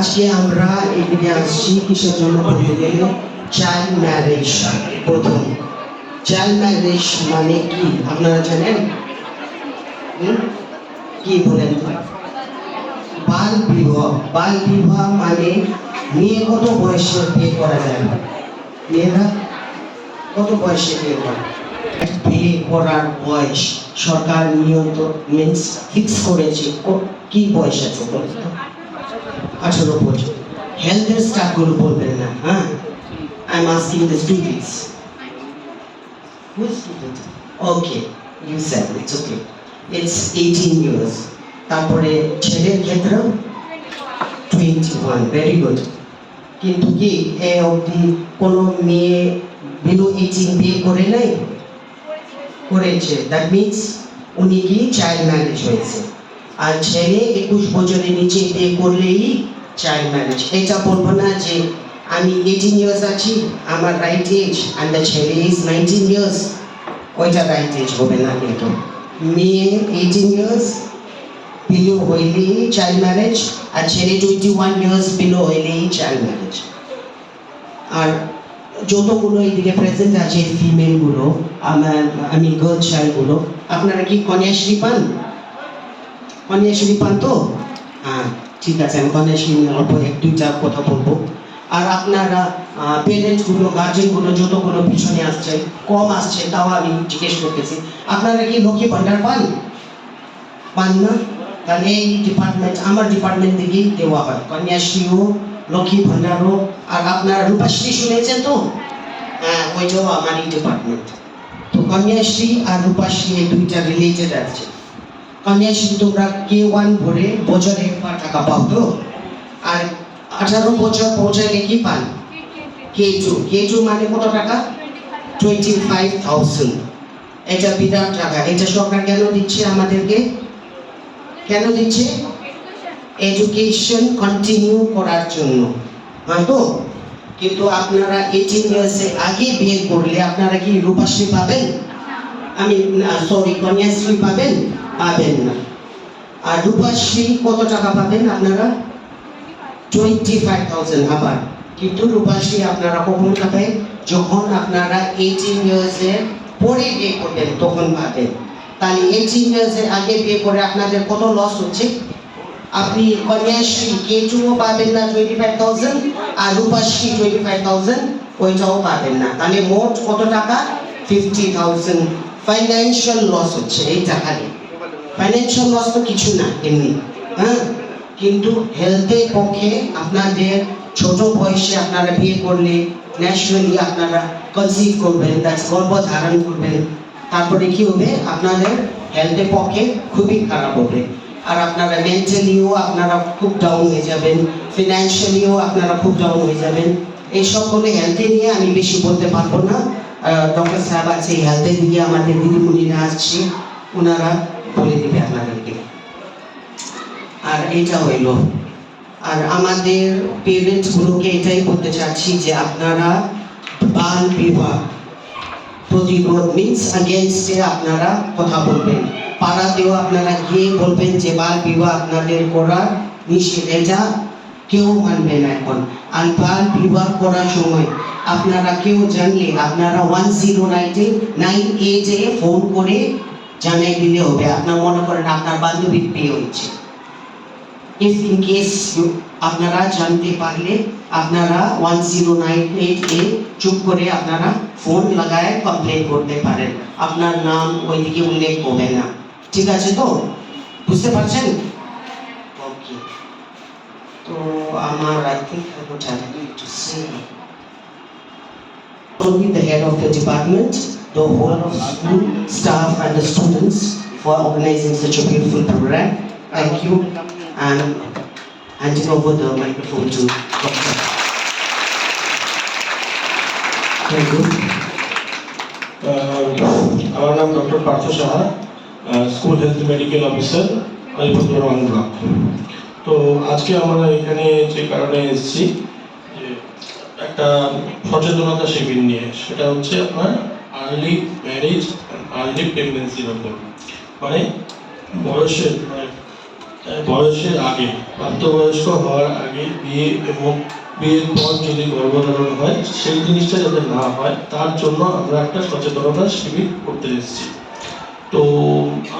আজকে আমরা এখানে আসছি কিসের জন্য বলতে গেলে চাইল্ড ম্যারেজ প্রথম। চাইল্ড ম্যারেজ মানে কি? আপনারা জানেন? কি বলেন? বাল বিবাহ। বাল বিবাহ মানে মেয়ে কত বয়সে বিয়ে করা যায়? মেয়েরা কত বয়সে বিয়ে করে? বিয়ে করার বয়স। সরকার নিয়ন্ত মিনস ফিক্স করেছে। ক- বয়স আছে বলুন তো? আঠারো বছর। হেলথের স্টাফগুলো বলবেন না হ্যাঁ? I am asking the students? Okay, you said it's okay. It's 18 years. তারপরে ছেলের ক্ষেত্রেও টোয়েন্টি ওয়ান ভেরি গুড কিন্তু কি এ অবধি কোনো মেয়ে বিলো এইটিন বিয়ে করে নাই? করেছে। দ্যাট মিনস উনি কি চাইল্ড ম্যারেজ হয়েছে। আর ছেলে একুশ বছরের নিচে বিয়ে করলেই চাইল্ড ম্যারেজ এটা বলব না যে আমি এইটিন ইয়ার্স আছি, আমার রাইট এজ অ্যান্ড দ্য ছেলে ইজ নাইনটিন ইয়ার্স ওইটা রাইট এজ হবে না কিন্তু। মেয়ে এইটিন ইয়ার্স বিলো হইলেই চাইল্ড ম্যারেজ আর ছেলে টোয়েন্টি ওয়ান ইয়ার্স বিলো হইলেই চাইল্ড ম্যারেজ আর যতগুলো এইদিকে প্রেজেন্ট আছে ফিমেলগুলো আমার আমি গার্ল চাইল্ডগুলো আপনারা কি কন্যাশ্রী পান? কন্যাশ্রী পান তো? হ্যাঁ ঠিক আছে, আমি কন্যাশ্রী নিয়ে অল্প এক দুইটা কথা বলব। আর আপনারা পেরেন্টসগুলো গার্জেনগুলো যতগুলো পিছনে আসছে, কম আসছে, তাও আমি জিজ্ঞেস করতেছি। আপনারা কি লক্ষ্মী ভান্ডার পান? পান না? তাহলে এই ডিপার্টমেন্ট আমার ডিপার্টমেন্ট থেকেই দেওয়া হয়। কন্যাশ্রীও, লক্ষ্মী ভান্ডার হোক আর আপনারা রূপাশ্রী শুনেছেন তো? হ্যাঁ ওইটাও আমারই ডিপার্টমেন্ট তো কন্যাশ্রী আর রূপাশ্রী এই দুইটা রিলেটেড আছে। কন্যাশ্রী তোমরা কে ওয়ান ভরে বছরে একবার টাকা পাও তো? আর আঠারো বছর পৌঁছালে কি পান? কে টু কে টু মানে কত টাকা? টোয়েন্টি ফাইভ থাউজেন্ড এটা বিরাট টাকা। এটা সরকার কেন দিচ্ছে আমাদেরকে? কেন দিচ্ছে? এডুকেশন কন্টিনিউ করার জন্য। হয়তো? কিন্তু আপনারা এইটিন ইয়ার্সে আগে বিয়ে করলে আপনারা কি রূপাশ্রী পাবেন? আমি সরি কন্যাশ্রী পাবেন? পাবেন না। আর রূপাশ্রী কত টাকা পাবেন আপনারা? টোয়েন্টি ফাইভ থাউজেন্ড আবার। কিন্তু রূপাশ্রী আপনারা কখন পাবেন যখন আপনারা এইটিন ইয়ার্সের পরে বিয়ে করবেন, তখন পাবেন। তাহলে এইটিন ইয়ার্সের আগে বিয়ে করে আপনাদের কত লস হচ্ছে? আপনি কন্যাশ্রী কে টুও পাবেন না টোয়েন্টি ফাইভ থাউজেন্ড আর রূপাশ্রী টোয়েন্টি ফাইভ থাউজেন্ড ওইটাও পাবেন না। তাহলে মোট কত টাকা? ফিফটি থাউজেন্ড ফাইন্যান্সিয়াল লস হচ্ছে এই টাকা নিয়ে ফাইন্যান্সিয়াল লস তো কিছু না এমনি হ্যাঁ? কিন্তু হেলথের পক্ষে আপনাদের ছোট বয়সে আপনারা বিয়ে করলে ন্যাচারালি আপনারা কনসিভ করবেন দ্যাটস গর্ভ ধারণ করবেন, তারপরে কি হবে? আপনাদের হেলথের পক্ষে খুবই খারাপ হবে। আর আপনারা মেন্টালিও আপনারা খুব ডাউন হয়ে যাবেন ফিনান্সিয়ালিও আপনারা খুব ডাউন হয়ে যাবেন। এই সবগুলো হেলথে নিয়ে আমি বেশি বলতে পারব না। ডক্টর সাহেব আছে হেলথের দিকে আমাদের দিদিমণিরা আসছে ওনারা বলে দিবে আপনাদেরকে আর এটা হইল। আর আমাদের পেরেন্টসগুলোকে এটাই বলতে চাচ্ছি যে আপনারা বাল বিবাহ প্রতিরোধ মিনস আগেনস্টে আপনারা কথা বলবেন। পাড়াতেও আপনারা গিয়ে বলবেন যে বাল বিবাহ আপনাদের করা নিষেধ। এটা কেউ মানবে না এখন। আর বাল বিবাহ করার সময় আপনারা কেউ জানলে, আপনারা ওয়ান জিরো নাইটে নাইন এইটে ফোন করে জানাই দিলে হবে। আপনার মনে করেন আপনার বান্ধবীর বিয়ে হয়েছে। ইফ ইন কেস আপনারা জানতে পারলে আপনারা ওয়ান জিরো নাইন এইট এ চুপ করে আপনারা ফোন লাগায় কমপ্লেন করতে পারেন। আপনার নাম ওইদিকে উল্লেখ হবে না। ঠিক আছে তো? বুঝতে পারছেন? ওকে তো আমার I think I would have to say only the head of the department, the whole of school staff and the students for organizing such a beautiful program. Thank you. And handing over the microphone to Dr. Thank you. আমার নাম doctor Partha Saha school health medical officer Alipur রং block তো আজকে আমরা এখানে যে কারণে এসেছি একটা সচেতনতা শিবির নিয়ে সেটা হচ্ছে আপনার আর্লি ম্যারেজ আর্লি প্রেগনেন্সির ওপর মানে বয়সের মানে বয়সের আগে, প্রাপ্তবয়স্ক হওয়ার আগে বিয়ে এবং বিয়ের পর যদি গর্ভধারণ হয়, সেই জিনিসটা যাতে না হয়, তার জন্য আমরা একটা সচেতনতা শিবির করতে এসেছি। তো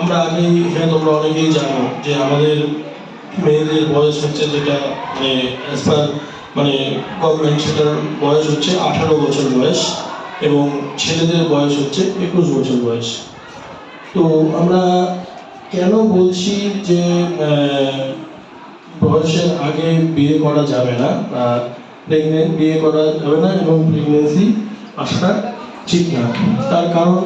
আমরা আগে হ্যাঁ তোমরা অনেকেই জানো যে আমাদের মেয়েদের বয়স হচ্ছে যেটা মানে অ্যাজ পার মানে গভর্নমেন্ট সেটার বয়স হচ্ছে আঠারো বছর বয়স। এবং ছেলেদের বয়স হচ্ছে একুশ বছর বয়স। তো আমরা কেন বলছি যে বয়সের আগে বিয়ে করা যাবে না প্রেগনেন্ট বিয়ে করা যাবে না এবং প্রেগনেন্সি আসাটা ঠিক না। তার কারণ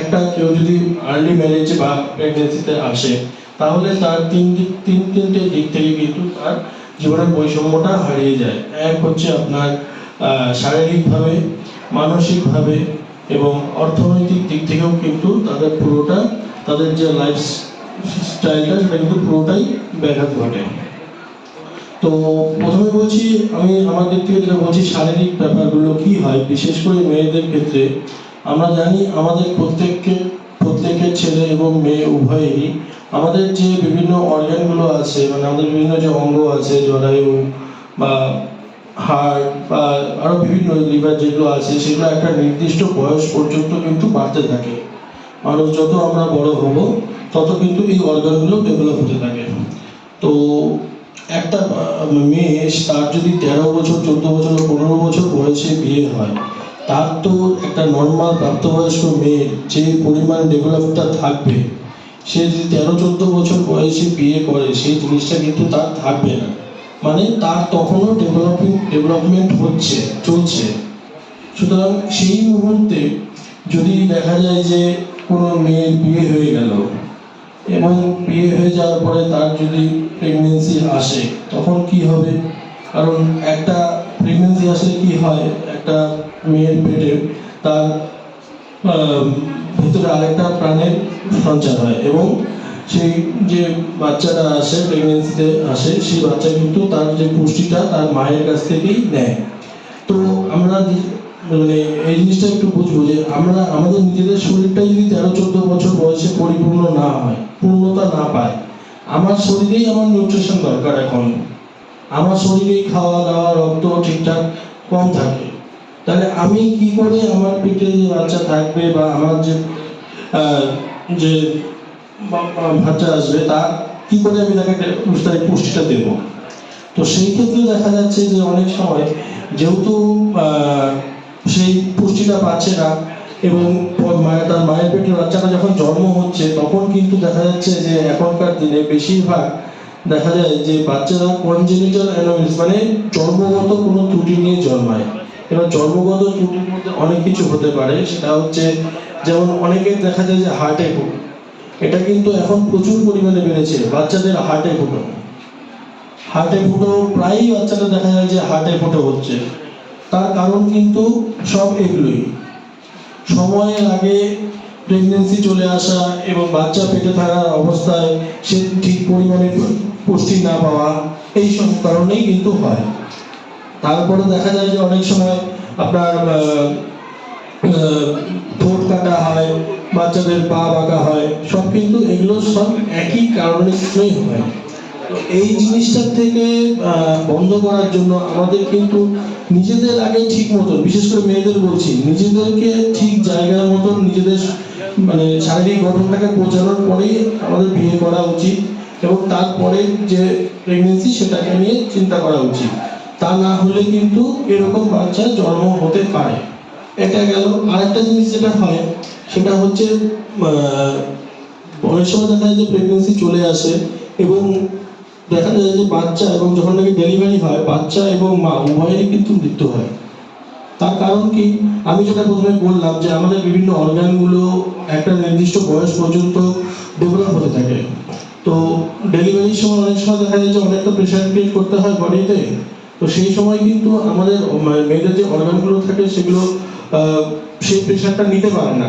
একটা কেউ যদি আর্লি ম্যারেজ বা প্রেগনেন্সিতে আসে, তাহলে তার তিন দিক, তিন, তিনটে দিক থেকে কিন্তু তার জীবনের বৈষম্যটা হারিয়ে যায়। এক হচ্ছে আপনার শারীরিকভাবে মানসিকভাবে এবং অর্থনৈতিক দিক থেকেও কিন্তু তাদের পুরোটা, তাদের যে লাইফ স্টাইলটা সেটা কিন্তু পুরোটাই ব্যাঘাত ঘটে। তো প্রথমে বলছি, আমি আমার দিক থেকে যেটা বলছি, শারীরিক ব্যাপারগুলো কি হয়, বিশেষ করে মেয়েদের ক্ষেত্রে। আমরা জানি আমাদের প্রত্যেককে, প্রত্যেকের ছেলে এবং মেয়ে উভয়েরই আমাদের যে বিভিন্ন অর্গানগুলো আছে মানে আমাদের বিভিন্ন যে অঙ্গ আছে, জরায়ু বা হার্ট বা আরও বিভিন্ন লিভার যেগুলো আছে, সেগুলো একটা নির্দিষ্ট বয়স পর্যন্ত কিন্তু বাড়তে থাকে। মানুষ যত আমরা বড় হব, তত কিন্তু এই অর্গানগুলো ডেভেলপ হতে থাকে। তো একটা মেয়ে, তার যদি তেরো বছর, চোদ্দ বছর, পনেরো বছর বয়সে বিয়ে হয়, তার তো একটা নর্মাল প্রাপ্তবয়স্ক মেয়ের যে পরিমাণ ডেভেলপটা থাকবে, সে যদি তেরো, চোদ্দ বছর বয়সে বিয়ে করে, সেই জিনিসটা কিন্তু তার থাকবে না। মানে তার তখনও ডেভেলপিং ডেভেলপমেন্ট হচ্ছে, চলছে। সুতরাং সেই মুহূর্তে যদি দেখা যায় যে কোনো মেয়ের বিয়ে হয়ে গেল, এবং বিয়ে হয়ে যাওয়ার পরে তার যদি প্রেগনেন্সি আসে, তখন কি হবে? কারণ একটা প্রেগনেন্সি আসলে কি হয়? একটা মেয়ের পেটে তার ভিতরে আরেকটা প্রাণের সঞ্চার হয়, এবং সেই যে বাচ্চাটা আসে প্রেগনেন্সিতে আসে, সেই বাচ্চা কিন্তু তার যে পুষ্টিটা তার মায়ের কাছ থেকেই নেয়। তো আমরা মানে এই জিনিসটা একটু বুঝব যে আমরা, আমাদের নিজেদের শরীরটা যদি তেরো, চোদ্দ বছর বয়সে পরিপূর্ণ না হয়, পূর্ণতা না পায়, আমার শরীরেই আমার নিউট্রিশন দরকার এখন। আমার শরীরেই খাওয়া দাওয়া রক্ত ঠিকঠাক কম থাকে। তাহলে আমি কি করে আমার পেটে যে বাচ্চা থাকবে বা আমার যে যে বাচ্চা আসবে কি করে আমি তাকে তাকে পুষ্টিটা দেবো? তো সেই দেখা যাচ্ছে যে অনেক সময় যেহেতু সেই পুষ্টিটা পাচ্ছে না এবং মায়ের তার মায়ের বাচ্চাটা যখন জন্ম হচ্ছে, তখন কিন্তু দেখা যাচ্ছে যে এখনকার দিনে বেশিরভাগ দেখা যায় যে বাচ্চারা কনজেনিটাল অ্যানোমিস মানে জন্মগত কোনো ত্রুটি নিয়ে জন্মায়। এবার জন্মগত ত্রুটির মধ্যে অনেক কিছু হতে পারে, সেটা হচ্ছে যেমন অনেকের দেখা যায় যে হার্টে এটা কিন্তু এখন প্রচুর পরিমাণে বেড়েছে, বাচ্চাদের হার্টে ফুটো হার্টে ফুটো প্রায়ই বাচ্চাদের দেখা যায় যে হার্টে ফুটো হচ্ছে। তার কারণ কিন্তু সব এগুলোই। সময়ের আগে প্রেগনেন্সি চলে আসা এবং বাচ্চা পেটে থাকার অবস্থায় সে ঠিক পরিমাণে পুষ্টি না পাওয়া, এই সব কারণেই কিন্তু হয়। তারপরে দেখা যায় যে অনেক সময় আপনার ঠোঁট কাটা হয়, বাচ্চাদের পা বাঁকা হয়, সব কিন্তু এগুলো সব একই কারণের জন্যই হয়। এই জিনিসটার থেকে বন্ধ করার জন্য আমাদের কিন্তু নিজেদের আগে ঠিক মতন, বিশেষ করে মেয়েদের বলছি, নিজেদেরকে ঠিক জায়গার মতন নিজেদের মানে শারীরিক গঠনটাকে পৌঁছানোর পরেই আমাদের বিয়ে করা উচিত এবং তারপরে যে প্রেগনেন্সি সেটাকে নিয়ে চিন্তা করা উচিত। তা না হলে কিন্তু এরকম বাচ্চা জন্ম হতে পারে। এটা গেল। আরেকটা জিনিস যেটা হয়, সেটা হচ্ছে অনেক সময় দেখা যায় যে প্রেগনেন্সি চলে আসে এবং দেখা যায় যে বাচ্চা এবং যখন নাকি ডেলিভারি হয়, বাচ্চা এবং মা উভয়েরই কিন্তু মৃত্যু হয়। তার কারণ কি? আমি যেটা প্রথমে বললাম যে আমাদের বিভিন্ন অর্গানগুলো একটা নির্দিষ্ট বয়স পর্যন্ত ডেভেলপ হতে থাকে। তো ডেলিভারির সময় অনেক সময় দেখা যায় যে অনেকটা প্রেশার ক্রিয়েট করতে হয় বডিতে তো। সেই সময় কিন্তু আমাদের মেয়েদের যে অর্গানগুলো থাকে সেগুলো সেই প্রেশারটা নিতে পারে না।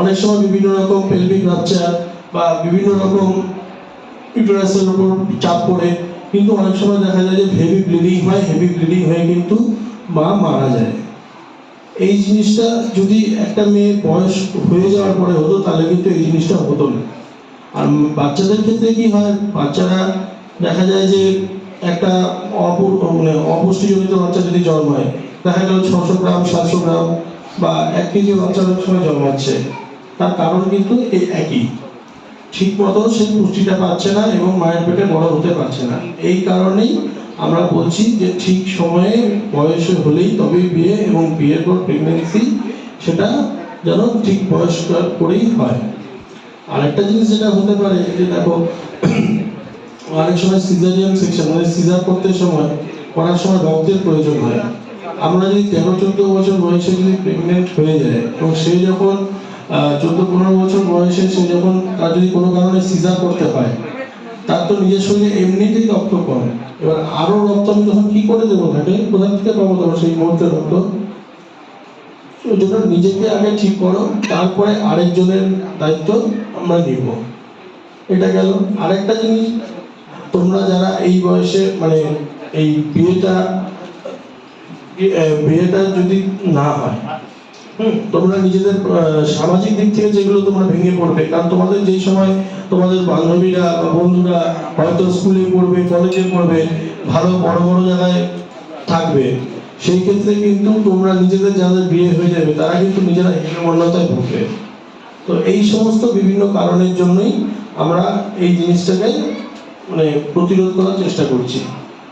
অনেক সময় বিভিন্ন রকম পেলভিক রাপচার বা বিভিন্ন রকম ইউটেরাসের উপর চাপ পড়ে। কিন্তু অনেক সময় দেখা যায় যে হেভি ব্লিডিং হয় হেভি ব্লিডিং হয়ে কিন্তু মা মারা যায়। এই জিনিসটা যদি একটা মেয়ে বয়স হয়ে যাওয়ার পরে হতো, তাহলে কিন্তু এই জিনিসটা হতো না। আর বাচ্চাদের ক্ষেত্রে কি হয়? বাচ্চারা দেখা যায় যে একটা অপু মানে অপুষ্টিজনিত বাচ্চা যদি জন্মায়, দেখা গেল ছশো গ্রাম, সাতশো গ্রাম বা এক কেজি বাচ্চা অনেক সময় জন্মাচ্ছে তার কারণ কিন্তু এই একই। ঠিক মতো সে পুষ্টিটা পাচ্ছে না এবং মায়ের পেটে বড় হতে পারছে না। এই কারণেই আমরা বলছি যে ঠিক সময়ে বয়স হলেই তবেই বিয়ে এবং বিয়ের পর প্রেগনেন্সি সেটা যেন ঠিক বয়স করেই হয়। আরেকটা জিনিস যেটা হতে পারে যে দেখো, অনেক সময় সিজারিয়ান সেকশন মানে সিজার করতে সময়, করার সময় রক্তের প্রয়োজন হয়। আমরা যদি তেরো, চোদ্দ বছর বয়সে যদি প্রেগনেন্ট হয়ে যায় এবং সে যখন চোদ্দ, পনেরো বছর বয়সে সে যখন তার যদি কোনো কারণে সিজার করতে হয় তার তো নিজের শরীরে এমনিতেই রক্ত কম এবার আরও রক্ত আমি তখন কি করে দেবো? তাকে কোথা থেকে পাবো তখন সেই মুহূর্তে রক্ত? ওই নিজেকে আগে ঠিক করো, তারপরে আরেকজনের দায়িত্ব আমরা নিব। এটা গেল। আরেকটা জিনিস, তোমরা যারা এই বয়সে মানে এই বিয়েটা বিয়েটা যদি না হয় হুম, তোমরা নিজেদের সামাজিক দিক থেকে যেগুলো তোমরা ভেঙে পড়বে কারণ তোমাদের যেই সময় তোমাদের বান্ধবীরা বা বন্ধুরা হয়তো স্কুলে পড়বে কলেজে পড়বে ভালো বড় বড় জায়গায় থাকবে সেই ক্ষেত্রে কিন্তু তোমরা নিজেদের যাদের বিয়ে হয়ে যাবে তারা কিন্তু নিজেরা হীনমন্যতায় ভুগবে। তো এই সমস্ত বিভিন্ন কারণের জন্যই আমরা এই জিনিসটাকে মানে প্রতিরোধ করার চেষ্টা করছি।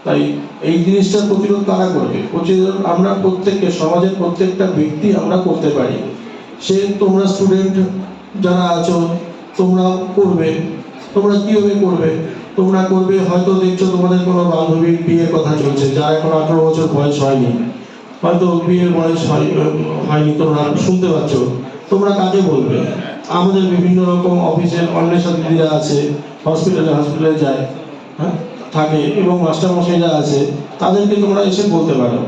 তাই এই জিনিসটার প্রতিরোধ তারা করবে? প্রতিরোধ আমরা প্রত্যেককে, সমাজের প্রত্যেকটা ব্যক্তি আমরা করতে পারি। সে তোমরা স্টুডেন্ট যারা আছো তোমরা করবে। তোমরা কীভাবে করবে? তোমরা করবে, হয়তো দেখছ তোমাদের কোনো বান্ধবীর বিয়ের কথা চলছে, যার এখন আঠারো বছর বয়স হয়নি। হয়তো বিয়ের বয়স হয়- হয়নি, তোমরা শুনতে পাচ্ছ। তোমরা কাকে বলবে? আমাদের বিভিন্ন রকম অফিসের অন্বেষণ দিদিরা আছে হসপিটালে হসপিটালে যায় হ্যাঁ? থাকে এবং মাস্টারমশাইরা আছে তাদেরকে তোমরা এসে বলতে পারো।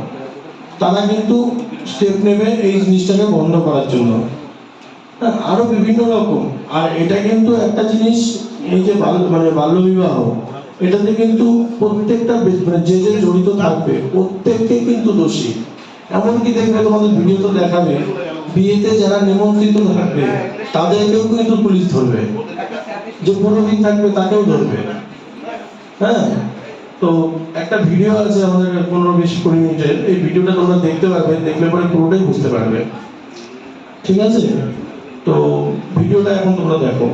তারা কিন্তু স্টেপ নেবে এই জিনিসটাকে বন্ধ করার জন্য। হ্যাঁ, আরও বিভিন্ন রকম। আর এটা কিন্তু একটা জিনিস এই যে বাল- মানে বাল্যবিবাহ এটাতে কিন্তু প্রত্যেকটা মানে যে যে জড়িত থাকবে প্রত্যেককে কিন্তু দোষী। এমনকি দেখবে তোমাদের ভিডিওতে দেখাবে বিয়েতে যারা নিমন্ত্রিত থাকবে তাদেরকেও কিন্তু পুলিশ ধরবে। যে পুরোহিত থাকবে তাকেও ধরবে। হ্যাঁ তো একটা ভিডিও আছে আমাদের পনেরো বিশ কুড়ি মিনিটের। এই ভিডিওটা তোমরা দেখতে পারবে, দেখলে পরে পুরোটাই বুঝতে পারবে। ঠিক আছে? তো ভিডিওটা এখন তোমরা দেখো।